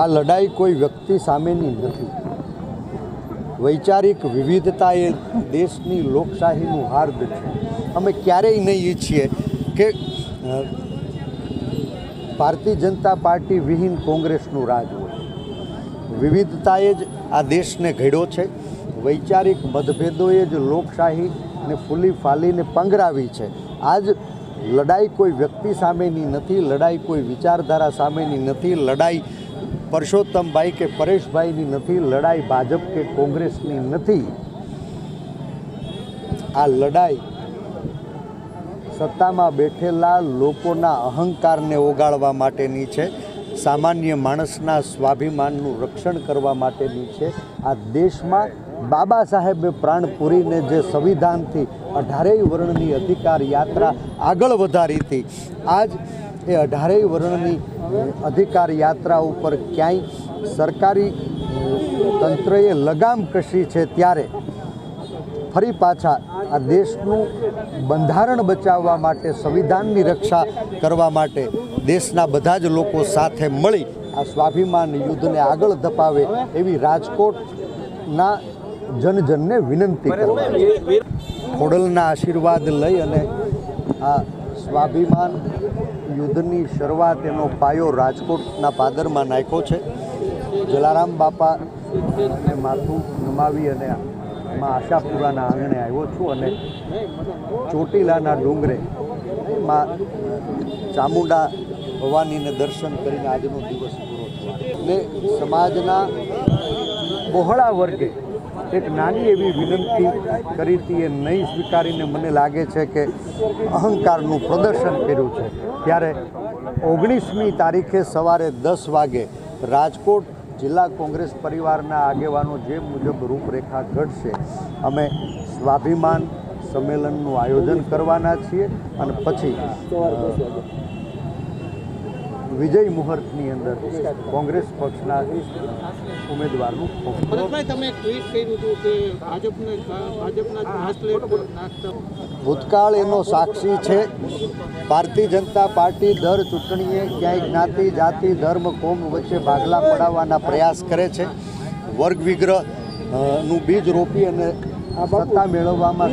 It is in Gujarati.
આ લડાઈ કોઈ વ્યક્તિ સામેની નથી. વૈચારિક વિવિધતા એ દેશની લોકશાહીનું હાર્દ છે અમે ક્યારેય નહીં ઈચ્છીએ કે ભારતીય જનતા પાર્ટી વિહીન કોંગ્રેસનું રાજ હોય. વિવિધતાએ જ આ દેશને ઘડ્યો છે. વૈચારિક મતભેદોએ જ લોકશાહીને ફૂલી ફાલીને પંગરાવી છે. આજ લડાઈ કોઈ વ્યક્તિ સામેની નથી, લડાઈ કોઈ વિચારધારા સામેની નથી, લડાઈ પરસોત્તમભાઈ કે પરેશભાઈની નથી, લડાઈ ભાજપ કે કોંગ્રેસની નથી. આ લડાઈ સત્તામાં બેઠેલા લોકોના અહંકારને ઓગાળવા માટેની છે. સામાન્ય માણસના સ્વાભિમાનનું રક્ષણ કરવા માટેની છે. આ દેશમાં બાબા સાહેબે પ્રાણ પૂરીને જે સંવિધાનથી અઢારેય વર્ણની અધિકાર યાત્રા આગળ વધારી હતી, આજ એ અઢારેય વર્ણની અધિકાર યાત્રા ઉપર ક્યાંય સરકારી તંત્રએ લગામ કશી છે ત્યારે ફરી પાછા આ દેશનું બંધારણ બચાવવા માટે, સંવિધાનની રક્ષા કરવા માટે દેશના બધા જ લોકો સાથે મળી આ સ્વાભિમાન યુદ્ધને આગળ ધપાવે એવી રાજકોટના જનજનને વિનંતી કરવા. ખોડલના આશીર્વાદ લઈ અને આ સ્વાભિમાન યુદ્ધની શરૂઆત એનો પાયો રાજકોટના પાદરમાં નાખ્યો છે. જલારામ બાપા ને માથું નમાવી અને માં આશાપુરાના આંગણે આવ્યો છું અને ચોટીલાના ડુંગરે માં ચામુંડા ભવાનીને દર્શન કરીને આજનો દિવસ પૂરો થયો. ને સમાજના બહોળા વર્ગે એક નાની એવી વિનંતી કરી હતી, એ નહીં સ્વીકારીને મને લાગે છે કે અહંકારનું પ્રદર્શન કર્યું છે. ત્યારે ઓગણીસમી તારીખે સવારે દસ વાગે રાજકોટ જિલ્લા કોંગ્રેસ પરિવારના આગેવાનો જે મુજબ રૂપરેખા ઘડશે, અમે સ્વાભિમાન સંમેલનનું આયોજન કરવાના છીએ અને પછી વિજય મુહૂર્તની અંદર કોંગ્રેસ પક્ષના ઉમેદવારનું તમે ટ્વીટ કર્યું હતું કે ભાજપને ભાજપના ભૂતકાળ એનો સાક્ષી છે. ભારતીય જનતા પાર્ટી દર ચૂંટણીએ ક્યાંય જ્ઞાતિ જાતિ ધર્મ કોમ વચ્ચે ભાગલા પડાવવાના પ્રયાસ કરે છે. વર્ગ વિગ્રહનું બીજ રોપી અને સત્તા મેળવવામાં